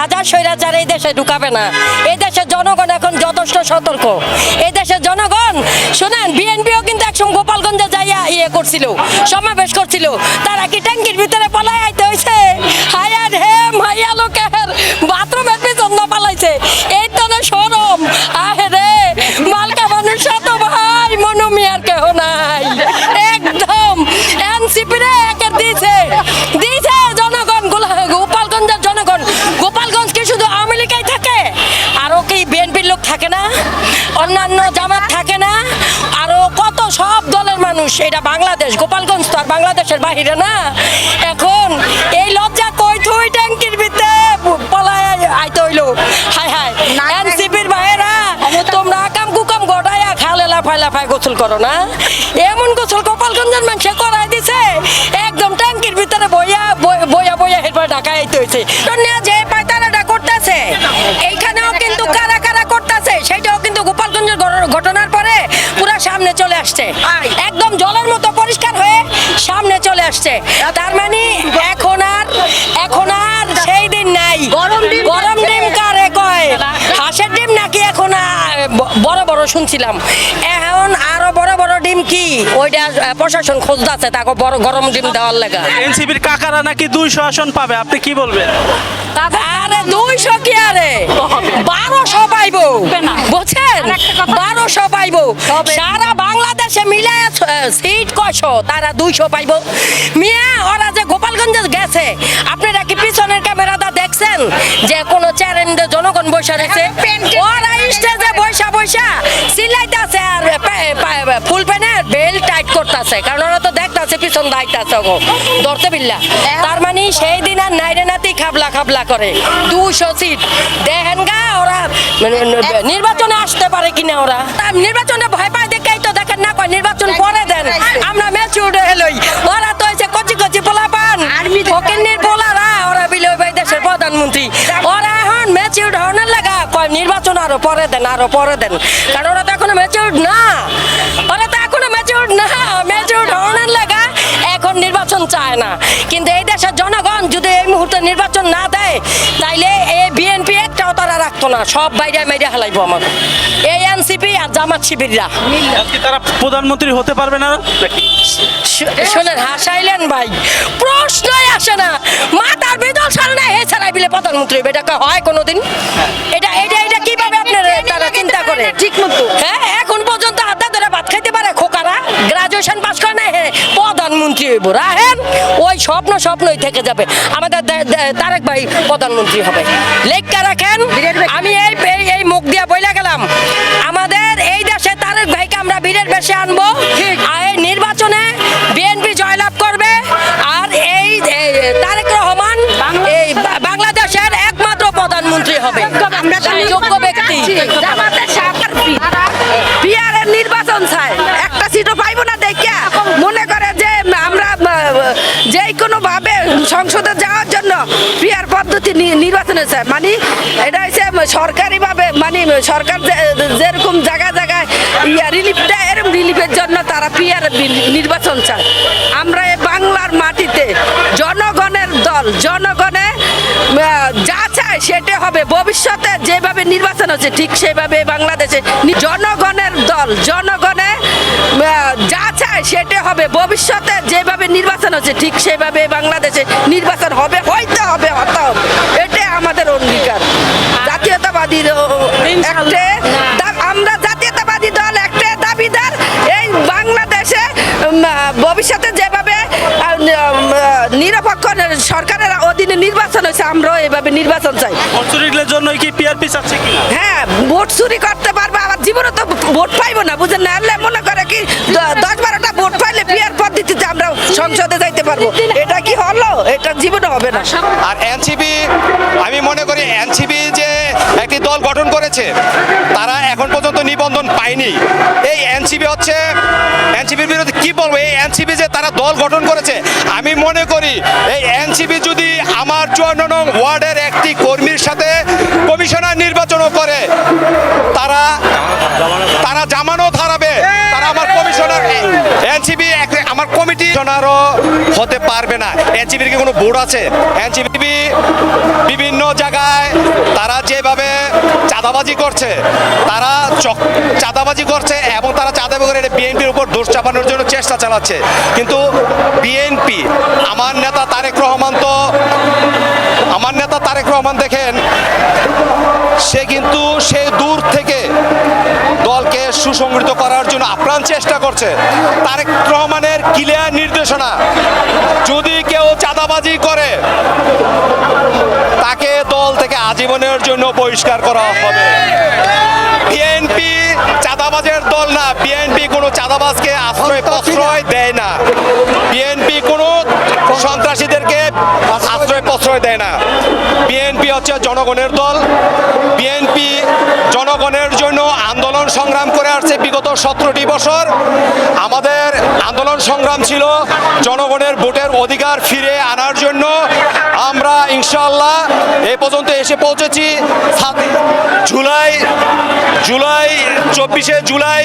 হাজার স্বৈরাচার এই দেশে ঢুকাবে না। এই দেশের জনগণ এখন যথেষ্ট সতর্ক। এই দেশের জনগণ, শোনেন, বিএনপিও কিন্তু একসঙ্গে গোপালগঞ্জে যাইয়া ইয়ে করছিল, সমাবেশ করছিল। তারা কি ট্যাঙ্কির ভিতরে পলাই আইতে হয়েছে মানুষ এটা বাংলাদেশ গোপালগঞ্জ তো আর বাংলাদেশের বাহিরে না। এখন এই লজ্জা কই থুই ট্যাঙ্কির ভিতরে? পলায় আইতে হইল। হায় হায় এনসিপির ভাইয়েরা তোমরা আকাম কুকাম গড়াইয়া খালে লাফাই লাফাই গোসল করো না। এমন গোসল গোপালগঞ্জের মানুষে করাই দিছে একদম ট্যাঙ্কির ভিতরে বইয়া বই- বইয়া বইয়া হেরবার ঢাকা আইতে হইছে। তো নিয়ে যে পায়তারাটা করতেছে সামনে চলে আসছে। একদম জলের মতো পরিষ্কার হয়ে সামনে চলে আসছে। তার মানে এখন আর এখন আর সেই দিন নাই। গরম ডিম গরম ডিম কারে কয়? হাঁসের ডিম নাকি এখন আর বড় বড় শুনছিলাম। এখন আরও বড় ডিম কি? ওইটা প্রশাসন খোঁজদাছে তাকে বড় গরম ডিম দেওয়ার লাগা। এনসিপির কাকারা নাকি দুইশো আসন পাবে? আপনি কি বলবেন? আরে দুইশো কি আরে? বারোশো পাইবো। বুঝছেন? বারোশো পাইবো। সারা বাংলাদেশে মিলে সিট কয়শো? তারা দুইশো পাইবো। মিয়া ওরা যে গোপালগঞ্জে গেছে আপনারা কি পিছনের ক্যামেরাটা দেখছেন? যে কোনো চ্যানেলে জনগণ বসে রয়েছে। ওরা স্টেজে বৈশা বৈশা সিলাইতেছে আর করতেছে কারণ ওরা তো দেখতেছে পিছন দাইতেছে গো ধরতে বিল্লা তার মানে সেই দিন আর নাইরে নাতি খাবলা খাবলা করে। দুশো সিট। দেখেন গা ওরা মানে নির্বাচনে আসতে পারে কিনা ওরা। নির্বাচনে ভয় পায় দেখেই তো দেখেন না কয় নির্বাচন পরে দেন। আমরা ম্যাচিউর হলোই ওরা তো হয়েছে কচি কচি পোলা পান ফকিন্নির পোলারা ওরা বিলে ওই দেশের প্রধানমন্ত্রী। ওরা এখন ম্যাচিউর হওয়ার লাগা কয় নির্বাচন আরও পরে দেন আরও পরে দেন। কারণ ওরা তো এখনও ম্যাচিউর না। ওরা তো এখনও ম্যাচিউর না হওয়ার লাগা এখন নির্বাচন চায় না। কিন্তু এই দেশের জনগণ যদি এই মুহূর্তে নির্বাচন না দেয় তাইলে এই বিএনপি একটাও তারা রাখতো না সব বাইরে মেরে হালাইবো আমাকে। এই এনসিপি আর জামাত শিবিররা। তারা প্রধানমন্ত্রী হতে পারবে না? শোনেন হাসাইলেন ভাই প্রশ্নই আসে না। মাতার বিদল হে ছাড়াই বিলে প্রধানমন্ত্রী হবে। এটা হয় কোনোদিন? এটা এটা এটা কীভাবে আপনার তারা চিন্তা করে? ঠিক মতো। হ্যাঁ এখন প্রধানমন্ত্রী হইব রাহেন ওই স্বপ্ন স্বপ্নই থেকে যাবে। আমাদের তারেক ভাই প্রধানমন্ত্রী হবে। লেখা রাখেন আমি এই এই- মুখ দিয়া বইলা গেলাম। আমাদের এই দেশে তারেক ভাইকে আমরা বীরের বেশে আনব। আর এই নির্বাচনে বিএনপি জয়লাভ করবে। আর এই তারেক রহমান এই বাংলাদেশের একমাত্র প্রধানমন্ত্রী হবে। আমরা যোগ্য ব্যক্তি। নির্বাচন চাই সংসদে যাওয়ার জন্য পিয়ার পদ্ধতি নির্বাচন চাই মানে এটা হচ্ছে সরকারিভাবে মানে সরকার যে- যেরকম জায়গায় জায়গায় ইয়া রিলিফ দেয় এরকম রিলিফের জন্য তারা পিয়ার নির্বাচন চায়। আমরা এই বাংলার মাটিতে জনগণের দল, জনগণে যা চায় সেটা হবে। ভবিষ্যতে যেভাবে নির্বাচন হচ্ছে, ঠিক সেভাবে বাংলাদেশে জনগণের দল, জনগণে যা চায় সেটা হবে। ভবিষ্যতে যেভাবে নির্বাচন হচ্ছে ঠিক সেভাবে বাংলাদেশে নির্বাচন হবে হইতে হবে হতে হবে। এটাই আমাদের অঙ্গীকার। জাতীয়তাবাদী আমরা জাতীয়তাবাদী দল একটা দাবিদার। এই বাংলাদেশে ভবিষ্যতে যেভাবে নিরপেক্ষ সরকারের অধীনে নির্বাচন হয়েছে আমরাও এভাবে নির্বাচন চাই। জন্য কি পিআরপি চাচ্ছে কি? হ্যাঁ ভোট চুরি করতে পারবে আবার জীবনে তো ভোট পাইবো না বুঝেন না? মনে করে কি দশ বারোটা ভোট পাইলে বিয়ার পদ্ধতিতে আমরা সংসদে যাইতে পারব। এটা কি হলো? এটা জীবনে হবে না। আর এনসিপি আমি মনে করি এনসিপি যে একটি দল গঠন করেছে তারা এখন পর্যন্ত নিবন্ধন পায়নি। এই এনসিপি হচ্ছে এনসিপির বিরুদ্ধে কি বলব? এই এনসিপি যে তারা দল গঠন করেছে আমি মনে করি এই এনসিপি যদি আমার চুয়ান্ন নং ওয়ার্ডের একটি কর্মীর সাথে কমিশনার নির্বাচনও করে তারা তারা জামানত কমিশনারও হতে পারবে না। এনসিবির কি কোনো বোর্ড আছে? এনসিবি বিভিন্ন জায়গায় তারা যেভাবে চাঁদাবাজি করছে, তারা চাঁদাবাজি করছে এবং তারা চাঁদাবাজি করে বিএনপির উপর দোষ চাপানোর জন্য চেষ্টা চালাচ্ছে। কিন্তু বিএনপি, আমার নেতা তারেক রহমান তো, আমার নেতা তারেক রহমান দেখেন, সে কিন্তু সে দূর থেকে সুসংগঠিত করার জন্য আপ্রাণ চেষ্টা করছে তারেক রহমানের ক্লিয়ার নির্দেশনা। যদি কেউ চাঁদাবাজি করে, তাকে দল থেকে আজীবনের জন্য বহিষ্কার করা হবে। বিএনপি চাঁদাবাজের দল না, বিএনপি কোনো চাঁদাবাজকে আশ্রয় প্রশ্রয় দেয় না। প্রশ্রয় দেয় না। বিএনপি হচ্ছে জনগণের দল। বিএনপি জনগণের জন্য আন্দোলন সংগ্রাম করে আসছে বিগত সতেরোটি বছর। আমাদের আন্দোলন সংগ্রাম ছিল জনগণের ভোটের অধিকার ফিরে আনার জন্য। আমরা ইনশাআল্লাহ এ পর্যন্ত এসে পৌঁছেছি। জুলাই জুলাই, চব্বিশে জুলাই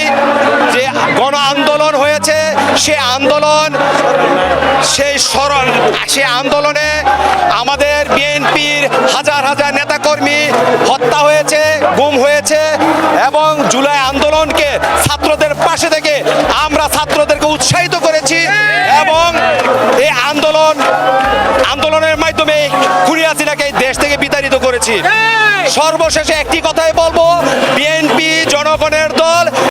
যে গণ আন্দোলন হয়েছে, সে আন্দোলন সেই সে আন্দোলনে আমাদের বিএনপির হাজার হাজার নেতাকর্মী হত্যা হয়েছে, গুম হয়েছে এবং জুলাই আন্দোলনকে ছাত্রদের পাশে থেকে আমরা ছাত্রদেরকে উৎসাহিত করেছি এবং এই আন্দোলন, আন্দোলনের মাধ্যমে হাসিনাকে এই দেশ থেকে বিতাড়িত করেছি। সর্বশেষে একটি কথাই বলব, বিএনপি জনগণের দল